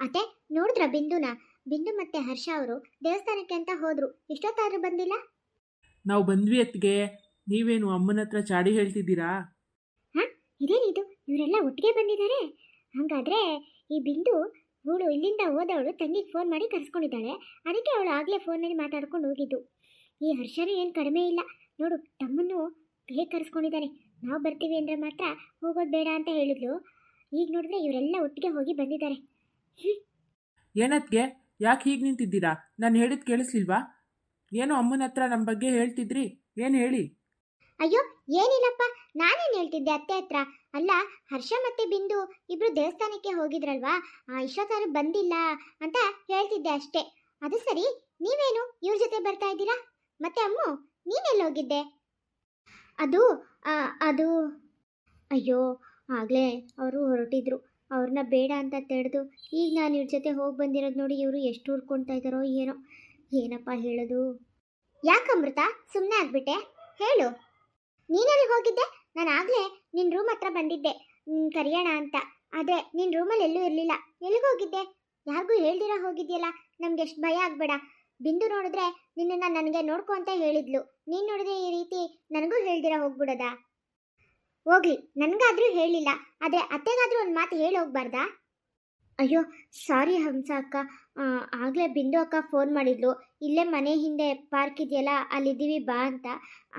ಅತ್ತೆ ನೋಡಿದ್ರ ಬಿಂದುನ? ಬಿಂದು ಮತ್ತೆ ಹರ್ಷ ಅವರು ದೇವಸ್ಥಾನಕ್ಕೆ ಅಂತ ಹೋದ್ರು. ಇಷ್ಟೊತ್ತಾದ್ರೂ ಬಂದಿಲ್ಲ? ನಾವು ಬಂದ್ವಿ ಅತ್ತಿಗೆ. ನೀವೇನು ಅಮ್ಮನ ಹತ್ರ ಚಾಡಿ ಹೇಳ್ತಿದ್ದೀರಾ? ಇದೇನಿದು? ಇವರೆಲ್ಲ ಒಟ್ಟಿಗೆ ಬಂದಿದ್ದಾರೆ? ಹಾಗಾದ್ರೆ ಈ ಬಿಂದು ಇವಳು ಇಲ್ಲಿಂದ ಹೋದವಳು ತಂಗಿಗೆ ಫೋನ್ ಮಾಡಿ ಕರ್ಸ್ಕೊಂಡಿದ್ದಾಳೆ. ಅದಕ್ಕೆ ಅವಳು ಆಗಲೇ ಫೋನಲ್ಲಿ ಮಾತಾಡ್ಕೊಂಡು ಹೋಗಿದ್ದು. ಈ ಹರ್ಷನೂ ಏನು ಕಡಿಮೆ ಇಲ್ಲ. ನೋಡು ತಮ್ಮನ್ನು ಹೇಗೆ ಕರ್ಸ್ಕೊಂಡಿದ್ದಾನೆ? ನಾವು ಬರ್ತೀವಿ ಅಂದರೆ ಮಾತ್ರ ಹೋಗೋದು ಬೇಡ ಅಂತ ಹೇಳಿದ್ಲು. ಈಗ ನೋಡಿದ್ರೆ ಇವರೆಲ್ಲ ಒಟ್ಟಿಗೆ ಹೋಗಿ ಬಂದಿದ್ದಾರೆ. ಏನತ್ಗೆ? ಯಾಕೆ ಹೀಗೆ ನಿಂತಿದ್ದೀರಾ? ನಾನು ಹೇಳಿದ್ ಕೇಳಿಸ್ಲಿಲ್ವಾ? ಏನು ಅಮ್ಮನ ಹತ್ರ ನಮ್ಮ ಬಗ್ಗೆ ಹೇಳ್ತಿದ್ರಿ. ಏನು ಹೇಳಿ? ಅಯ್ಯೋ ಏನಿಲ್ಲಪ್ಪ. ನಾನೇನು ಹೇಳ್ತಿದ್ದೆ ಅತ್ತೆ ಹತ್ರ? ಅಲ್ಲ ಹರ್ಷ ಮತ್ತೆ ಬಿಂದು ಇಬ್ರು ದೇವಸ್ಥಾನಕ್ಕೆ ಹೋಗಿದ್ರಲ್ವಾ? ಆ, ಇಷ್ಟೊತ್ತಾದ್ರೂ ಬಂದಿಲ್ಲ ಅಂತ ಹೇಳ್ತಿದ್ದೆ ಅಷ್ಟೇ. ಅದು ಸರಿ. ನೀವೇನು? ಇವ್ರ ಜೊತೆ ಬರ್ತಾ ಇದ್ದೀರಾ? ಮತ್ತೆ ಅಮ್ಮು ನೀನೆಲ್ಲಿ ಹೋಗಿದ್ದೆ? ಅದು ಅದು. ಅಯ್ಯೋ ಆಗ್ಲೇ ಅವರು ಹೊರಟಿದ್ರು. ಅವ್ರನ್ನ ಬೇಡ ಅಂತ ತೆಗೆದು ಈಗ ನಾನು ಇವ್ರ ಜೊತೆ ಹೋಗಿ ಬಂದಿರೋದು ನೋಡಿ ಇವರು ಎಷ್ಟು ಹುರ್ಕೊಳ್ತಾ ಇದ್ದಾರೋ ಏನೋ, ಏನಪ್ಪ ಹೇಳೋದು? ಯಾಕಮೃತ ಸುಮ್ಮನೆ ಆಗ್ಬಿಟ್ಟೆ? ಹೇಳು. ನೀನೆಲ್ಲಿ ಹೋಗಿದ್ದೆ? ನಾನು ಆಗಲೇ ನಿನ್ನ ರೂಮ್ ಹತ್ರ ಬಂದಿದ್ದೆ. ಕರೆಯೋಣ ಅಂತ. ಆದರೆ ನಿನ್ನ ರೂಮಲ್ಲಿ ಎಲ್ಲೂ ಇರಲಿಲ್ಲ. ಎಲ್ಲಿಗೆ ಹೋಗಿದ್ದೆ? ಯಾರಿಗೂ ಹೇಳ್ದಿರ ಹೋಗಿದ್ಯಲ್ಲ? ನಮ್ಗೆ ಎಷ್ಟು ಭಯ ಆಗಬೇಡ. ಬಿಂದು ನೋಡಿದ್ರೆ ನಿನ್ನನ್ನು ನನಗೆ ನೋಡ್ಕೊ ಅಂತ ಹೇಳಿದ್ಲು. ನೀನು ನೋಡಿದ್ರೆ ಈ ರೀತಿ ನನಗೂ ಹೇಳ್ದಿರ ಹೋಗ್ಬಿಡೋದಾ? ಹೋಗ್ಲಿ ನನಗಾದ್ರೂ ಹೇಳಿಲ್ಲ ಆದರೆ ಅತ್ತೆಗಾದ್ರೂ ಒಂದು ಮಾತು ಹೇಳಿ ಹೋಗ್ಬಾರ್ದಾ? ಅಯ್ಯೋ ಸಾರಿ ಹಂಸ ಅಕ್ಕ. ಆಗಲೇ ಬಿಂದು ಅಕ್ಕ ಫೋನ್ ಮಾಡಿದ್ಲು. ಇಲ್ಲೇ ಮನೆ ಹಿಂದೆ ಪಾರ್ಕ್ ಇದೆಯಲ್ಲ ಅಲ್ಲಿದ್ದೀವಿ ಬಾ ಅಂತ.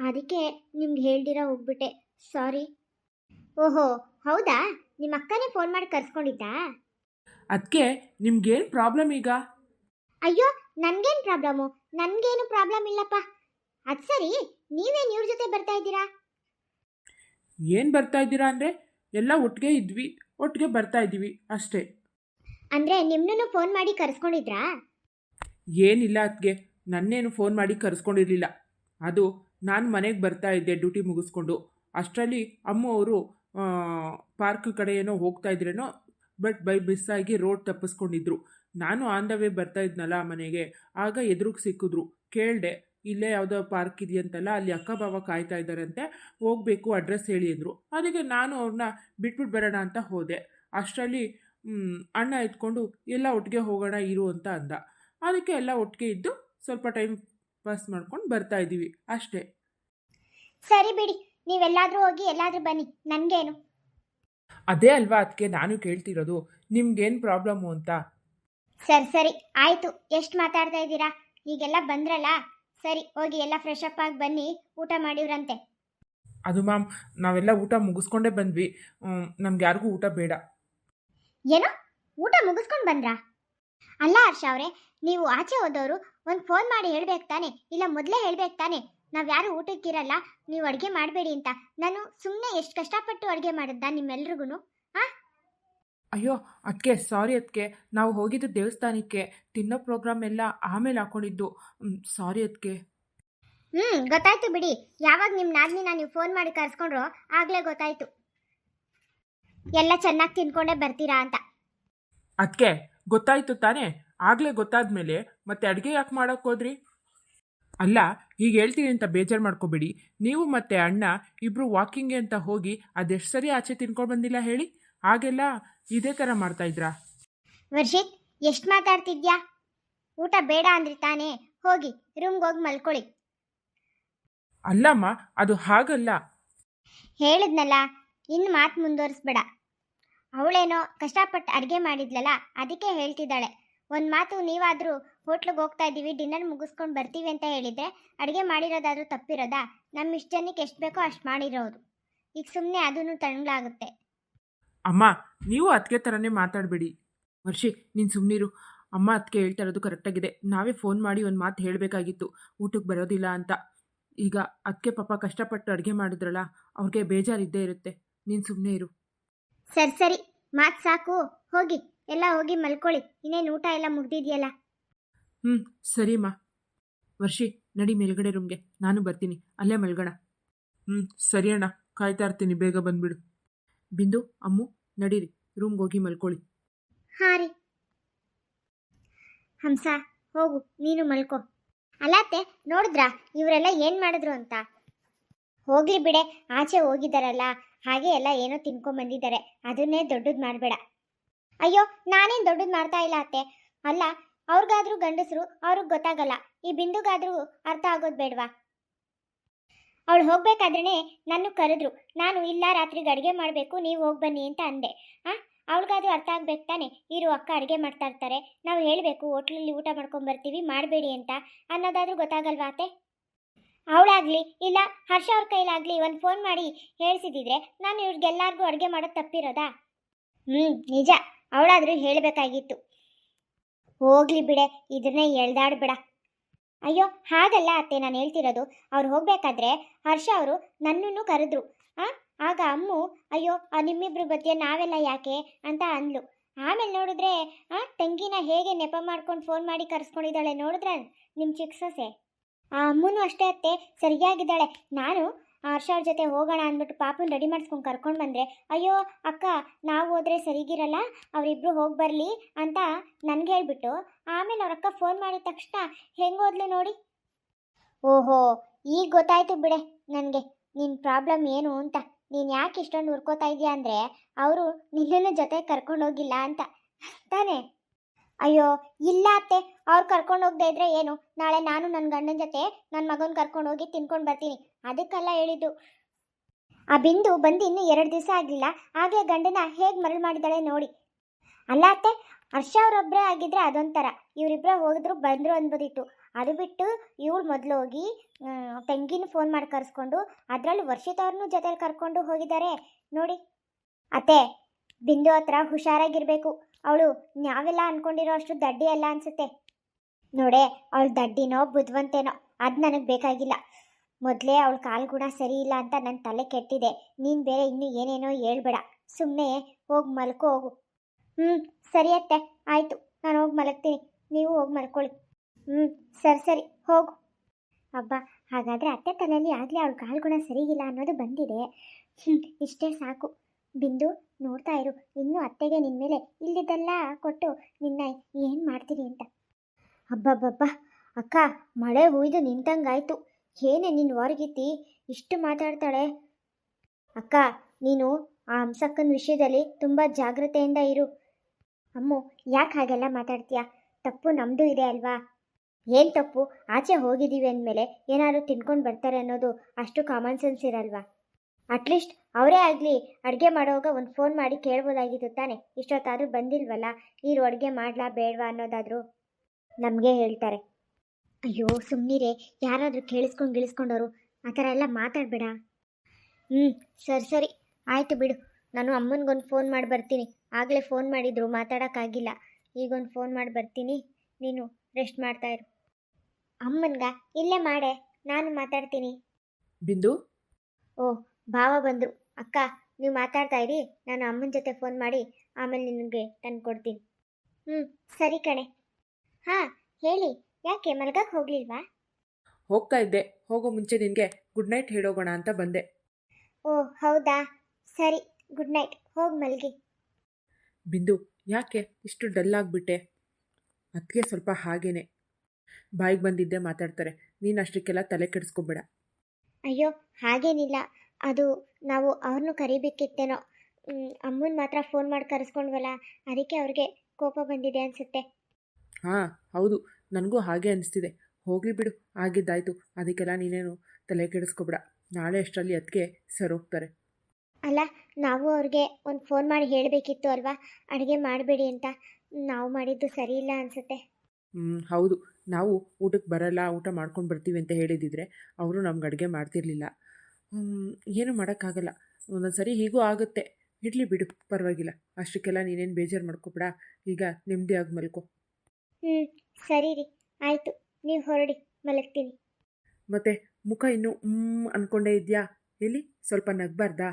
ಅದಕ್ಕೆ ನಿಮ್ಗೆ ಹೇಳ್ದಿರ ಹೋಗ್ಬಿಟ್ಟೆ. ಸಾರಿ ಓಹೋ ಹೌದಾ? ನಿಮ್ಮ ಅಕ್ಕನೇ ಫೋನ್ ಮಾಡಿ ಕರ್ಸ್ಕೊಂಡಿದ್ದಾ? ಅದಕ್ಕೆ ನಿಮ್ಗೇನು ಪ್ರಾಬ್ಲಮ್ ಈಗ? ಅಯ್ಯೋ ನನ್ಗೇನು ಪ್ರಾಬ್ಲಮ್ಮು ನನಗೇನು ಪ್ರಾಬ್ಲಮ್ ಇಲ್ಲಪ್ಪ. ಅದು ಸರಿ ನೀವೇನು ಇವ್ರ ಜೊತೆ ಬರ್ತಾ ಇದ್ದೀರಾ? ಏನು ಬರ್ತಾ ಇದ್ದೀರಾ ಅಂದರೆ ಎಲ್ಲ ಒಟ್ಟಿಗೆ ಇದ್ವಿ ಒಟ್ಟಿಗೆ ಬರ್ತಾ ಇದ್ದೀವಿ ಅಷ್ಟೇ. ಅಂದರೆ ನಿಮ್ಮನ್ನು ಫೋನ್ ಮಾಡಿ ಕರೆಸ್ಕೊಂಡಿದ್ರಾ? ಏನಿಲ್ಲ ಅದಕ್ಕೆ ನನ್ನೇನು ಫೋನ್ ಮಾಡಿ ಕರೆಸ್ಕೊಂಡಿರಲಿಲ್ಲ. ಅದು ನಾನು ಮನೆಗೆ ಬರ್ತಾ ಇದ್ದೆ ಡ್ಯೂಟಿ ಮುಗಿಸ್ಕೊಂಡು. ಅಷ್ಟರಲ್ಲಿ ಅಮ್ಮ ಅವರು ಪಾರ್ಕ್ ಕಡೆ ಏನೋ ಹೋಗ್ತಾ ಇದ್ರೇನೋ ಬಟ್ ಬೈ ಮಿಸ್ಸಾಗಿ ರೋಡ್ ತಪ್ಪಿಸ್ಕೊಂಡಿದ್ರು. ನಾನು ಆನ್ ದ ವೇ ಬರ್ತಾ ಇದ್ನಲ್ಲ ಮನೆಗೆ ಆಗ ಎದುರಿಗೆ ಸಿಕ್ಕಿದ್ರು. ಕೇಳಿದೆ ಇಲ್ಲೇ ಯಾವುದೋ ಪಾರ್ಕ್ ಇದೆಯಂತಲ್ಲ ಅಲ್ಲಿ ಅಕ್ಕ ಬಾವ ಕಾಯ್ತಾ ಇದ್ದಾರಂತೆ ಹೋಗಬೇಕು ಅಡ್ರೆಸ್ ಹೇಳಿ ಅಂದರು. ಅದಕ್ಕೆ ನಾನು ಅವ್ರನ್ನ ಬಿಟ್ಬಿಟ್ಟು ಬರೋಣ ಅಂತ ಹೋದೆ. ಅಷ್ಟರಲ್ಲಿ ಅಣ್ಣ ಎತ್ಕೊಂಡು ಎಲ್ಲ ಒಟ್ಟಿಗೆ ಹೋಗೋಣ ಇರು ಅಂತ ಅಂದ. ಅದಕ್ಕೆ ಎಲ್ಲ ಒಟ್ಟಿಗೆ ಇದ್ದು ಸ್ವಲ್ಪ ಟೈಮ್ ಪಾಸ್ ಮಾಡ್ಕೊಂಡು ಬರ್ತಾ ಇದ್ದೀವಿ ಅಷ್ಟೇ. ಸರಿ ಬಿಡಿ ನೀವೆಲ್ಲಾದರೂ ಹೋಗಿ ಎಲ್ಲಾದರೂ ಬನ್ನಿ ನನಗೇನು. ಅದೇ ಅಲ್ವಾ ಅದಕ್ಕೆ ನಾನು ಕೇಳ್ತಿರೋದು ನಿಮ್ಗೇನು ಪ್ರಾಬ್ಲಮ್ಮು ಅಂತ? ಸರಿ ಸರಿ ಆಯಿತು. ಎಷ್ಟು ಮಾತಾಡ್ತಾ ಇದ್ದೀರಾ? ಈಗೆಲ್ಲ ಬಂದ್ರಲ್ಲ? ಸರಿ ಹೋಗಿ ಎಲ್ಲ ಫ್ರೆಶ್ ಅಪ್ ಆಗಿ ಬನ್ನಿ ಊಟ ಮಾಡಿವ್ರಂತೆ. ಅದು ಮ್ಯಾಮ್ ನಾವೆಲ್ಲ ಊಟ ಮುಗಿಸ್ಕೊಂಡೇ ಬಂದ್ವಿ. ನಮ್ಗೆ ಯಾರಿಗೂ ಊಟ ಬೇಡ. ಏನೋ? ಊಟ ಮುಗಿಸ್ಕೊಂಡು ಬಂದ್ರಾ? ಅಲ್ಲ ಹರ್ಷ ಅವರೇ ನೀವು ಆಚೆ ಹೋದವರು ಒಂದು ಫೋನ್ ಮಾಡಿ ಹೇಳ್ಬೇಕು ತಾನೆ ಇಲ್ಲ ಮೊದಲೇ ಹೇಳ್ಬೇಕು ತಾನೆ ನಾವು ಯಾರು ಊಟಕ್ಕಿರಲ್ಲ ನೀವು ಅಡುಗೆ ಮಾಡಬೇಡಿ ಅಂತ. ನಾನು ಸುಮ್ಮನೆ ಎಷ್ಟು ಕಷ್ಟಪಟ್ಟು ಅಡುಗೆ ಮಾಡಿದ್ದ ನಿಮ್ಮೆಲ್ರಿಗೂ ಅಯ್ಯೋ ಅದಕ್ಕೆ ಸಾರಿ ಅದಕ್ಕೆ ನಾವು ಹೋಗಿದ್ದು ದೇವಸ್ಥಾನಕ್ಕೆ. ತಿನ್ನೋ ಪ್ರೋಗ್ರಾಮ್ ಎಲ್ಲ ಆಮೇಲೆ ಹಾಕೊಂಡಿದ್ದು. ಸಾರಿ ಅದಕ್ಕೆ ಹ್ಞೂ ಗೊತ್ತಾಯ್ತು ಬಿಡಿ. ಯಾವಾಗ ನಿಮ್ಮ ನಾದಿನಿನ ನೀವು ಫೋನ್ ಮಾಡಿ ಕರ್ಸ್ಕೊಂಡ್ರೋ ಆಗಲೇ ಗೊತ್ತಾಯ್ತು. ಎಲ್ಲ ಚೆನ್ನಾಗಿ ತಿನ್ಕೊಂಡೇ ಬರ್ತೀರಾ ಅಂತ. ಅದಕ್ಕೆ ಗೊತ್ತಾಯ್ತು ತಾನೇ? ಆಗಲೇ ಗೊತ್ತಾದ್ಮೇಲೆ ಮತ್ತೆ ಅಡುಗೆ ಯಾಕೆ ಮಾಡೋಕೆ ಹೋದ್ರಿ? ಅಲ್ಲ ಈಗ ಹೇಳ್ತೀನಿ ಅಂತ ಬೇಜಾರು ಮಾಡ್ಕೋಬೇಡಿ. ನೀವು ಮತ್ತೆ ಅಣ್ಣ ಇಬ್ಬರು ವಾಕಿಂಗ್ಗೆ ಅಂತ ಹೋಗಿ ಅದೆಷ್ಟು ಸರಿ ಆಚೆ ತಿನ್ಕೊಂಡು ಬಂದಿಲ್ಲ ಹೇಳಿ? ಹಾಗೆಲ್ಲ ಇದೇ ಥರ ಮಾಡ್ತಾಯಿದ್ರಾ ವರ್ಷಿತ್ ಎಷ್ಟು ಮಾತಾಡ್ತಿದ್ಯಾ? ಊಟ ಬೇಡ ಅಂದ್ರೆ ತಾನೇ. ಹೋಗಿ ರೂಮ್ಗೆ ಹೋಗಿ ಮಲ್ಕೊಳ್ಳಿ. ಅಲ್ಲಮ್ಮ ಅದು ಹಾಗಲ್ಲ. ಹೇಳಿದ್ನಲ್ಲ ಇನ್ನು ಮಾತು ಮುಂದುವರಿಸ್ಬೇಡ. ಅವಳೇನೋ ಕಷ್ಟಪಟ್ಟು ಅಡುಗೆ ಮಾಡಿದ್ಲಲ್ಲ ಅದಕ್ಕೆ ಹೇಳ್ತಿದ್ದಾಳೆ. ಒಂದು ಮಾತು ನೀವಾದರೂ ಹೋಟ್ಲಿಗೆ ಹೋಗ್ತಾ ಇದ್ದೀವಿ ಡಿನ್ನರ್ ಮುಗಿಸ್ಕೊಂಡು ಬರ್ತೀವಿ ಅಂತ ಹೇಳಿದರೆ ಅಡುಗೆ ಮಾಡಿರೋದಾದರೂ ತಪ್ಪಿರೋದಾ? ನಮ್ಮ ಇಷ್ಟು ಜನಕ್ಕೆ ಎಷ್ಟು ಬೇಕೋ ಅಷ್ಟು ಮಾಡಿರೋದು. ಈಗ ಸುಮ್ಮನೆ ಅದೂ ತಣ್ಣಗಾಗುತ್ತೆ ಅಮ್ಮ ನೀವು ಅದಕ್ಕೆ ಥರನೇ ಮಾತಾಡಬೇಡಿ. ವರ್ಷಿ ನೀನು ಸುಮ್ಮನಿರು ಅಮ್ಮ ಅದಕ್ಕೆ ಹೇಳ್ತಾ ಇರೋದು ಕರೆಕ್ಟಾಗಿದೆ ನಾವೇ ಫೋನ್ ಮಾಡಿ ಒಂದು ಮಾತು ಹೇಳಬೇಕಾಗಿತ್ತು. ಊಟಕ್ಕೆ ಬರೋದಿಲ್ಲ ಅಂತ. ಈಗ ಅದಕ್ಕೆ ಪಾಪ ಕಷ್ಟಪಟ್ಟು ಅಡುಗೆ ಮಾಡಿದ್ರಲ್ಲ ಅವ್ರಿಗೆ ಬೇಜಾರಿದ್ದೇ ಇರುತ್ತೆ. ನೀನು ಸುಮ್ಮನೆ ಇರು. ಸರಿ ಸರಿ. ಮಾತು ಸಾಕು. ಹೋಗಿ. ಎಲ್ಲ ಹೋಗಿ ಮಲ್ಕೊಳ್ಳಿ. ಇನ್ನೇನು ಊಟ ಎಲ್ಲ ಮುಗ್ದಿದೆಯಲ್ಲ? ಹ್ಞೂ ಸರಿಮ್ಮ ವರ್ಷಿ ನಡಿ ಮೇಲ್ಗಡೆ ರೂಮ್ಗೆ ನಾನು ಬರ್ತೀನಿ. ಅಲ್ಲೇ ಮಲ್ಗೋಣ. ಹ್ಞೂ ಸರಿ ಅಣ್ಣ. ಕಾಯ್ತಾ ಇರ್ತೀನಿ. ಬೇಗ ಬಂದ್ಬಿಡು. ಬಿಂದು ಅಮ್ಮು ನಡೀರಿ ರೂಮ್ ಹೋಗಿ ಮಲ್ಕೊಳ್ಳಿ. ಹಾಂ ರೀ. ಹಂಸ, ಹೋಗು, ನೀನು ಮಲ್ಕೋ. ಅಲ್ಲತ್ತೆ ನೋಡಿದ್ರಾ, ಇವರೆಲ್ಲ ಏನು ಮಾಡಿದ್ರು ಅಂತ? ಹೋಗ್ಲಿ ಬಿಡೆ, ಆಚೆ ಹೋಗಿದ್ದಾರಲ್ಲ ಹಾಗೆ ಎಲ್ಲ ಏನೋ ತಿನ್ಕೊಂಡ್ ಬಂದಿದ್ದಾರೆ ಅದನ್ನೇ ದೊಡ್ಡದು ಮಾಡಬೇಡ. ಅಯ್ಯೋ, ನಾನೇನ್ ದೊಡ್ಡದು ಮಾಡ್ತಾ ಇಲ್ಲ ಅತ್ತೆ? ಅಲ್ಲ, ಅವ್ರಿಗಾದ್ರೂ ಗಂಡಸರು, ಅವ್ರಿಗೆ ಗೊತ್ತಾಗಲ್ಲ, ಈ ಬಿಂದುಗಾದ್ರೂ ಅರ್ಥ ಆಗೋದು ಬೇಡವಾ? ಅವಳು ಹೋಗಬೇಕಾದ್ರೆ ನನ್ನ ಕರೆದ್ರು. ನಾನು ಇಲ್ಲ, ರಾತ್ರಿಗೆ ಅಡುಗೆ ಮಾಡಬೇಕು, ನೀವು ಹೋಗಿ ಬನ್ನಿ ಅಂತ ಅಂದೆ. ಆ, ಅವಳಿಗಾದ್ರೂ ಅರ್ಥ ಆಗ್ಬೇಕು ತಾನೆ? ಇರು, ಅಕ್ಕ ಅಡುಗೆ ಮಾಡ್ತಾ ಇರ್ತಾರೆ. ನಾವು ಹೇಳಬೇಕು, ಹೋಟ್ಲಲ್ಲಿ ಊಟ ಮಾಡ್ಕೊಂಬರ್ತೀವಿ ಮಾಡಬೇಡಿ ಅಂತ. ಅನ್ನೋದಾದ್ರೂ ಗೊತ್ತಾಗಲ್ವಾ ಅತ್ತೆ? ಅವಳಾಗ್ಲಿ, ಇಲ್ಲ, ಹರ್ಷ ಅವ್ರ ಕೈಲಾಗಲಿ ಒಂದು ಫೋನ್ ಮಾಡಿ ಹೇಳಿಸಿದ್ರೆ ನಾನು ಇವ್ರಿಗೆಲ್ಲಾರ್ಗೂ ಅಡುಗೆ ಮಾಡೋದು ತಪ್ಪಿರೋದಾ? ಹ್ಞೂ ನಿಜ. ಅವಳಾದ್ರೂ ಹೇಳಬೇಕಾಗಿತ್ತು. ಹೋಗ್ಲಿ ಬಿಡೆ ಇದನ್ನೇ ಎಳ್ದಾಡ್ಬೇಡ. ಅಯ್ಯೋ, ಹಾಗಲ್ಲ ಅತ್ತೆ, ನಾನು ಹೇಳ್ತಿರೋದು. ಅವ್ರು ಹೋಗ್ಬೇಕಾದ್ರೆ ಹರ್ಷ ಅವರು ನನ್ನನ್ನು ಕರೆದ್ರು. ಆ, ಆಗ ಅಮ್ಮು, ಅಯ್ಯೋ, ಆ ನಿಮ್ಮಿಬ್ರ ಬದಿಯ ನಾವೆಲ್ಲ ಯಾಕೆ? ಅಂತ ಅಂದ್ಲು. ಆಮೇಲೆ ನೋಡಿದ್ರೆ, ಆ, ತಂಗಿನ ಹೇಗೆ ನೆಪ ಮಾಡ್ಕೊಂಡು ಫೋನ್ ಮಾಡಿ ಕರ್ಸ್ಕೊಂಡಿದ್ದಾಳೆ ನೋಡಿದ್ರೆ ನಿಮ್ಮ ಚಿಕ್ಕ ಆ ಅಮ್ಮನೂ ಅಷ್ಟೇ ಅತ್ತೆ, ಸರಿಯಾಗಿದ್ದಾಳೆ. ನಾನು ಆ ಹರ್ಷ ಅವ್ರ ಜೊತೆ ಹೋಗೋಣ ಅಂದ್ಬಿಟ್ಟು ಪಾಪನ್ ರೆಡಿ ಮಾಡಿಸ್ಕೊಂಡು ಕರ್ಕೊಂಡು ಬಂದರೆ, ಅಯ್ಯೋ, ಅಕ್ಕ, ನಾವು ಹೋದರೆ ಸರಿಗಿರಲ್ಲ ಅವರಿಬ್ಬರು ಹೋಗಿ ಬರಲಿ ಅಂತ ನನಗೆ ಹೇಳ್ಬಿಟ್ಟು, ಆಮೇಲೆ ಅವ್ರ ಅಕ್ಕ ಫೋನ್ ಮಾಡಿದ ತಕ್ಷಣ ಹೆಂಗೆ ಹೋದ್ಲು ನೋಡಿ. ಓಹೋ, ಈಗ ಗೊತ್ತಾಯ್ತು ಬಿಡೆ ನನಗೆ ನಿನ್ನ ಪ್ರಾಬ್ಲಮ್ ಏನು ಅಂತ. ನೀನು ಯಾಕೆ ಇಷ್ಟೊಂದು ಹುರ್ಕೋತಾ ಇದೀಯ ಅಂದರೆ, ಅವರು ನಿನ್ನನ್ನು ಜೊತೆ ಕರ್ಕೊಂಡು ಹೋಗಿಲ್ಲ ಅಂತ. ತಾನೇ. ಅಯ್ಯೋ, ಇಲ್ಲ ಅತ್ತೆ, ಅವ್ರು ಕರ್ಕೊಂಡು ಹೋಗದೆ ಇದ್ರೆ ಏನು? ನಾಳೆ ನಾನು ನನ್ನ ಗಂಡನ ಜೊತೆ ನನ್ನ ಮಗನ ಕರ್ಕೊಂಡು ಹೋಗಿ ತಿನ್ಕೊಂಡು ಬರ್ತೀನಿ. ಅದಕ್ಕೆಲ್ಲ ಹೇಳಿದ್ದು. ಆ ಬಿಂದು ಬಂದು ಇನ್ನೂ ಎರಡು ದಿವಸ ಆಗಲಿಲ್ಲ ಹಾಗೆ ಗಂಡನ ಹೇಗೆ ಮರಳು ಮಾಡಿದಾಳೆ ನೋಡಿ. ಅಲ್ಲ ಅತ್ತೆ, ಹರ್ಷ ಅವರೊಬ್ಬರೇ ಆಗಿದ್ರೆ ಅದೊಂಥರ. ಇವರಿಬ್ಬರೇ ಹೋಗಿದ್ರು ಬಂದರು ಅನ್ಬೋದಿತ್ತು. ಅದು ಬಿಟ್ಟು ಇವಳು ಮೊದಲು ಹೋಗಿ ತಂಗಿನ ಫೋನ್ ಮಾಡಿ ಕರೆಸ್ಕೊಂಡು, ಅದರಲ್ಲಿ ವರ್ಷಿತವ್ರನ್ನೂ ಜೊತೆಲಿ ಕರ್ಕೊಂಡು ಹೋಗಿದ್ದಾರೆ. ನೋಡಿ. ಅತ್ತೆ, ಬಿಂದು ಹತ್ರ ಹುಷಾರಾಗಿರಬೇಕು. ಅವಳು ನಾವೆಲ್ಲ ಅಂದ್ಕೊಂಡಿರೋ ಅಷ್ಟು ದಡ್ಡಿ ಅಲ್ಲ ಅನ್ಸುತ್ತೆ. ನೋಡೆ, ಅವಳು ದಡ್ಡಿನೋ ಬುದ್ಧಿವಂತೇನೋ ಅದು ನನಗೆ ಬೇಕಾಗಿಲ್ಲ. ಮೊದಲೇ ಅವಳ ಕಾಲು ಗುಣ ಸರಿ ಇಲ್ಲ ಅಂತ ನನ್ನ ತಲೆ ಕೆಟ್ಟಿದೆ. ನೀನು ಬೇರೆ ಇನ್ನೂ ಏನೇನೋ ಹೇಳ್ಬೇಡ. ಸುಮ್ಮನೆ ಹೋಗಿ ಮಲ್ಕೋ. ಹೋಗು ಹ್ಞೂ ಸರಿ ಅತ್ತೆ. ಆಯಿತು, ನಾನು ಹೋಗಿ ಮಲಗ್ತೀನಿ. ನೀವು ಹೋಗಿ ಮಲ್ಕೊಳ್ಳಿ. ಹ್ಞೂ ಸರಿ ಸರಿ, ಹೋಗು. ಅಬ್ಬ, ಹಾಗಾದರೆ ಅತ್ತೆ ತಲೆಯಲ್ಲಿ ಆಗಲೇ ಅವಳ ಕಾಲು ಗುಣ ಸರಿಗಿಲ್ಲ ಅನ್ನೋದು ಬಂದಿದೆ. ಇಷ್ಟೇ ಸಾಕು. ಬಿಂದು, ನೋಡ್ತಾ ಇರು. ಇನ್ನೂ ಅತ್ತೆಗೆ ನಿನ್ನ ಮೇಲೆ ಇಲ್ಲಿದ್ದೆಲ್ಲ ಕೊಟ್ಟು ನಿನ್ನ ಏನು ಮಾಡ್ತೀನಿ ಅಂತ. ಅಬ್ಬಬ್ಬಬ್ಬ, ಅಕ್ಕ, ಮಳೆ ಹುಯ್ದು ನಿಂತಂಗಾಯ್ತು. ಏನೇ ನಿನ್ನ ಹೊರಗಿತ್ತಿ ಇಷ್ಟು ಮಾತಾಡ್ತಾಳೆ? ಅಕ್ಕ, ನೀನು ಆ ಹಂಸಕ್ಕನ ವಿಷಯದಲ್ಲಿ ತುಂಬ ಜಾಗ್ರತೆಯಿಂದ ಇರು. ಅಮ್ಮು, ಯಾಕೆ ಹಾಗೆಲ್ಲ ಮಾತಾಡ್ತೀಯಾ? ತಪ್ಪು ನಮ್ಮದು ಇದೆ ಅಲ್ವಾ? ಏನು ತಪ್ಪು? ಆಚೆ ಹೋಗಿದ್ದೀವಿ ಅಂದಮೇಲೆ ಏನಾದರೂ ತಿನ್ಕೊಂಡು ಬರ್ತಾರೆ ಅನ್ನೋದು ಅಷ್ಟು ಕಾಮನ್ ಸೆನ್ಸ್ ಇರಲ್ವಾ? ಅಟ್ಲೀಸ್ಟ್ ಅವರೇ ಆಗಲಿ, ಅಡುಗೆ ಮಾಡೋವಾಗ ಒಂದು ಫೋನ್ ಮಾಡಿ ಕೇಳ್ಬೋದಾಗಿತ್ತು ತಾನೆ. ಇಷ್ಟೊತ್ತಾದರೂ ಬಂದಿಲ್ವಲ್ಲ? ನೀರು ಅಡುಗೆ ಮಾಡಲಾ ಬೇಡವಾ ಅನ್ನೋದಾದರೂ? ನಮಗೆ ಹೇಳ್ತಾರೆ. ಅಯ್ಯೋ ಸುಮ್ಮನಿರೇ ಯಾರಾದರೂ ಕೇಳಿಸ್ಕೊಂಡು ಗಿಳಿಸ್ಕೊಂಡವರು ಆ ಥರ ಎಲ್ಲ ಮಾತಾಡಬೇಡ. ಹ್ಞೂ ಸರಿ ಸರಿ. ಆಯಿತು ಬಿಡು. ನಾನು ಅಮ್ಮನಿಗೊಂದು ಫೋನ್ ಮಾಡಿ ಬರ್ತೀನಿ. ಆಗಲೇ ಫೋನ್ ಮಾಡಿದ್ರು ಮಾತಾಡೋಕ್ಕಾಗಿಲ್ಲ. ಈಗೊಂದು ಫೋನ್ ಮಾಡಿ ಬರ್ತೀನಿ. ನೀನು ರೆಸ್ಟ್ ಮಾಡ್ತಾ ಇರು. ಅಮ್ಮನ್ಗ ಇಲ್ಲೇ ಮಾಡೆ. ನಾನು ಮಾತಾಡ್ತೀನಿ. ಬಿಂದು? ಓ ಭಾವ ಬಂದರು. ಅಕ್ಕ ನೀವು ಮಾತಾಡ್ತಾ ಇರಿ. ನಾನು ಅಮ್ಮನ ಜೊತೆ ಫೋನ್ ಮಾಡಿ ಆಮೇಲೆ ನಿನಗೆ ತಂದು ಕೊಡ್ತೀನಿ ಹ್ಞೂ ಸರಿ ಕಣೆ. ಹಾಂ ಹೇಳಿ. ಯಾಕೆ ಮಲ್ಗಕ್ಕೆ ಹೋಗ್ಲಿಲ್ವಾ? ಹೋಗ್ತಾ ಇದ್ದೆ. ಹೋಗೋ ಮುಂಚೆ ನಿನಗೆ ಗುಡ್ ನೈಟ್ ಹೇಳೋಗೋಣ ಅಂತ ಬಂದೆ. ಓ ಹೌದಾ? ಸರಿ ಗುಡ್ ನೈಟ್ ಹೋಗಿ ಮಲ್ಗಿ. ಬಿಂದು ಯಾಕೆ? ಇಷ್ಟು ಡಲ್ ಆಗ್ಬಿಟ್ಟೆ. ಅದಕ್ಕೆ ಸ್ವಲ್ಪ ಹಾಗೇನೆ. ಬಾಯಿಗೆ ಬಂದಿದ್ದೆ ಮಾತಾಡ್ತಾರೆ. ನೀನು ಅಷ್ಟಕ್ಕೆಲ್ಲ ತಲೆ ಕೆಡಿಸ್ಕೊಬೇಡ. ಅಯ್ಯೋ ಹಾಗೇನಿಲ್ಲ. ಅದು ನಾವು ಅವ್ರನ್ನೂ ಕರಿಬೇಕಿತ್ತೇನೋ. ಅಮ್ಮನ ಮಾತ್ರ ಫೋನ್ ಮಾಡಿ ಕರೆಸ್ಕೊಂಡ್ವಲ್ಲ ಅದಕ್ಕೆ ಅವ್ರಿಗೆ ಕೋಪ ಬಂದಿದೆ ಅನಿಸುತ್ತೆ. ಹಾಂ ಹೌದು. ನನಗೂ ಹಾಗೆ ಅನಿಸ್ತಿದೆ ಹೋಗಲಿ ಬಿಡು ಆಗಿದ್ದಾಯ್ತು. ಅದಕ್ಕೆಲ್ಲ ನೀನೇನು ತಲೆ ಕೆಡಿಸ್ಕೊಬೇಡ. ನಾಳೆ ಅಷ್ಟರಲ್ಲಿ ಅದಕ್ಕೆ ಸರ್ ಹೋಗ್ತಾರೆ. ಅಲ್ಲ ನಾವು ಅವ್ರಿಗೆ ಒಂದು ಫೋನ್ ಮಾಡಿ ಹೇಳಬೇಕಿತ್ತು ಅಲ್ವಾ? ಅಡುಗೆ ಮಾಡಬೇಡಿ ಅಂತ. ನಾವು ಮಾಡಿದ್ದು ಸರಿ ಇಲ್ಲ ಅನಿಸುತ್ತೆ. ಹ್ಞೂ ಹೌದು. ನಾವು ಊಟಕ್ಕೆ ಬರಲ್ಲ ಊಟ ಮಾಡ್ಕೊಂಡು ಬರ್ತೀವಿ ಅಂತ ಹೇಳಿದಿದ್ರೆ ಅವರು ನಮ್ಗೆ ಅಡುಗೆ ಮಾಡ್ತಿರ್ಲಿಲ್ಲ. ಏನು ಮಾಡೋಕ್ಕಾಗಲ್ಲ. ಒಂದೊಂದು ಸರಿ ಹೀಗೂ ಆಗುತ್ತೆ. ಇಡ್ಲಿ ಬಿಡು ಪರವಾಗಿಲ್ಲ. ಅಷ್ಟಕ್ಕೆಲ್ಲ ನೀನೇನು ಬೇಜಾರು ಮಾಡ್ಕೊಬೇಡ. ಈಗ ನೆಮ್ಮದಿಯಾಗಿ ಮಲ್ಕೋ. ಹ್ಞೂ ಸರಿ ರೀ. ಆಯಿತು ನೀವು ಹೊರಡಿ ಮಲಗ್ತೀನಿ. ಮತ್ತೆ ಮುಖ ಇನ್ನು ಹ್ಮ್ ಅನ್ಕೊಂಡೇ ಇದೆಯಾ? ಎಲ್ಲಿ? ಸ್ವಲ್ಪ ನಗಬಾರ್ದಾ?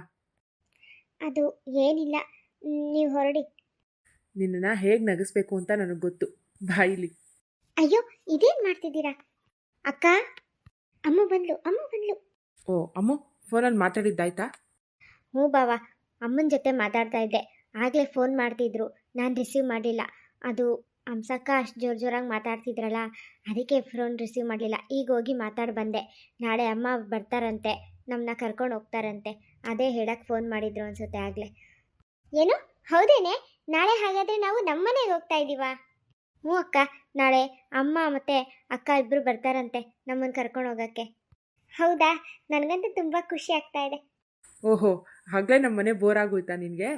ಅದು ಏನಿಲ್ಲ ನೀವು ಹೊರಡಿ. ನಿನ್ನನ್ನು ಹೇಗೆ ನಗಿಸ್ಬೇಕು ಅಂತ ನನಗೆ ಗೊತ್ತು. ಬಾಯಿಲಿ ಅಯ್ಯೋ ಇದೇನು ಮಾಡ್ತಿದ್ದೀರಾ? ಅಕ್ಕ ಅಮ್ಮ ಬಂದ್ಲು ಅಮ್ಮ ಬಂದ್ಲು. ಓ ಅಮ್ಮು ಫೋನಲ್ಲಿ ಮಾತಾಡಿದ್ದಾಯ್ತಾ? ಹ್ಞೂ ಬಾವ ಅಮ್ಮನ ಜೊತೆ ಮಾತಾಡ್ತಾ ಇದ್ದೆ. ಆಗಲೇ ಫೋನ್ ಮಾಡ್ತಿದ್ರು ನಾನು ರಿಸೀವ್ ಮಾಡಿಲ್ಲ. ಅದು ಹಂಸಕ್ಕ ಅಷ್ಟು ಜೋರು ಜೋರಾಗಿ ಮಾತಾಡ್ತಿದ್ರಲ್ಲ ಅದಕ್ಕೆ ಫೋನ್ ರಿಸೀವ್ ಮಾಡಲಿಲ್ಲ. ಈಗ ಹೋಗಿ ಮಾತಾಡಿ ಬಂದೆ. ನಾಳೆ ಅಮ್ಮ ಬರ್ತಾರಂತೆ ನಮ್ಮನ್ನ ಕರ್ಕೊಂಡು ಹೋಗ್ತಾರಂತೆ. ಅದೇ ಹೇಳಕ್ಕೆ ಫೋನ್ ಮಾಡಿದ್ರು ಅನ್ಸುತ್ತೆ ಆಗಲೇ. ಏನು? ಹೌದೇನೆ? ನಾಳೆ ಹಾಗಾದರೆ ನಾವು ನಮ್ಮನೆಗೆ ಹೋಗ್ತಾ ಇದ್ದೀವಾ ಹ್ಞೂ ಅಕ್ಕ. ನಾಳೆ ಅಮ್ಮ ಮತ್ತೆ ಅಕ್ಕ ಇಬ್ಬರು ಬರ್ತಾರಂತೆ ನಮ್ಮನ್ನು ಕರ್ಕೊಂಡು ಹೋಗೋಕ್ಕೆ. ಹೌದಾ? ನನಗಂತೂ ತುಂಬ ಖುಷಿ ಆಗ್ತಾ ಇದೆ. ಓಹೋ ಹಾಗಲೇ ನಮ್ಮನೆ ಬೋರ್ ಆಗೋಯ್ತಾ ನಿನಗೆ?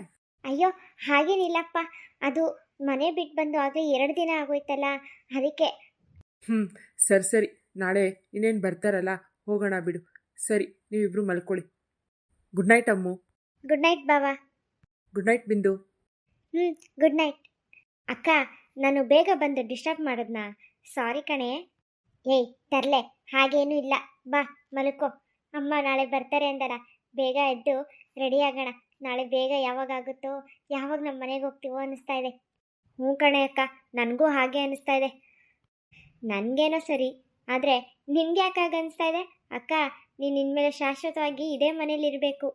ಅಯ್ಯೋ ಹಾಗೇನಿಲ್ಲಪ್ಪ. ಅದು ಮನೆ ಬಿಟ್ಟು ಬಂದು ಆಗಲೇ ಎರಡು ದಿನ ಆಗೋಯ್ತಲ್ಲ ಅದಕ್ಕೆ. ಹ್ಞೂ ಸರಿ ಸರಿ. ನಾಳೆ ಇನ್ನೇನು ಬರ್ತಾರಲ್ಲ ಹೋಗೋಣ ಬಿಡು. ಸರಿ ನೀವಿಬ್ರು ಮಲ್ಕೊಳ್ಳಿ. Good night Ammu. Good night ಬಾವಾ. Good night Bindu. ಹ್ಞೂ ಗುಡ್ ನೈಟ್ ಅಕ್ಕ ನಾನು ಬೇಗ ಬಂದು ಡಿಸ್ಟರ್ಬ್ ಮಾಡಿದ್ನಾ? ಸಾರಿ ಕಣೆ. ಏಯ್ ತರಲೆ ಹಾಗೇನೂ ಇಲ್ಲ. ಬಾ ಮಲ್ಕೋ. ಅಮ್ಮ ನಾಳೆ ಬರ್ತಾರೆ ಅಂದಲ್ಲ ಬೇಗ ಎದ್ದು ರೆಡಿ ಆಗೋಣ. ನಾಳೆ ಬೇಗ ಯಾವಾಗ ಆಗುತ್ತೋ ಯಾವಾಗ ನಮ್ಮ ಮನೆಗೆ ಹೋಗ್ತೀವೋ ಅನ್ನಿಸ್ತಾ ಇದೆ. ಹ್ಞೂ ಕಣೆ ಅಕ್ಕ, ನನಗೂ ಹಾಗೆ ಅನಿಸ್ತಾ ಇದೆ. ನನಗೇನೋ ಸರಿ, ಆದರೆ ನಿನಗೆ ಯಾಕೆ ಹಾಗೆ ಅನಿಸ್ತಾ ಇದೆ? ಅಕ್ಕ, ನೀನು ಇನ್ಮೇಲೆ ಶಾಶ್ವತವಾಗಿ ಇದೇ ಮನೇಲಿರಬೇಕು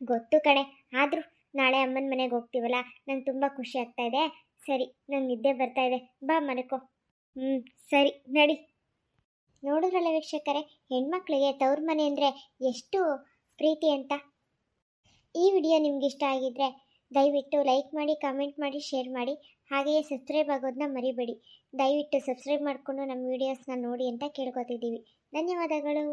ಗೊತ್ತು ಕಣೆ, ಆದರೂ ನಾಳೆ ಅಮ್ಮನ ಮನೆಗೆ ಹೋಗ್ತೀವಲ್ಲ, ನಂಗೆ ತುಂಬ ಖುಷಿ ಆಗ್ತಾ ಇದೆ. ಸರಿ, ನಂಗೆ ನಿದ್ದೆ ಬರ್ತಾ ಇದೆ. ಬಾ ಮನೆಕೋ ಹ್ಞೂ, ಸರಿ, ನಡಿ. ನೋಡಿದ್ರಲ್ಲ ವೀಕ್ಷಕರೇ, ಹೆಣ್ಮಕ್ಳಿಗೆ ತವ್ರ ಮನೆ ಅಂದರೆ ಎಷ್ಟು ಪ್ರೀತಿ ಅಂತ? ಈ ವಿಡಿಯೋ ನಿಮ್ಗೆ ಇಷ್ಟ ಆಗಿದ್ರೆ ದಯವಿಟ್ಟು ಲೈಕ್ ಮಾಡಿ ಕಮೆಂಟ್ ಮಾಡಿ ಶೇರ್ ಮಾಡಿ, ಹಾಗೆಯೇ ಸಬ್ಸ್ಕ್ರೈಬ್ ಆಗೋದನ್ನ ಮರಿಬೇಡಿ. ದಯವಿಟ್ಟು ಸಬ್ಸ್ಕ್ರೈಬ್ ಮಾಡಿಕೊಂಡು ನಮ್ಮ ವೀಡಿಯೋಸ್ನ ನೋಡಿ ಅಂತ ಕೇಳ್ಕೊತಿದ್ದೀವಿ. ಧನ್ಯವಾದಗಳು.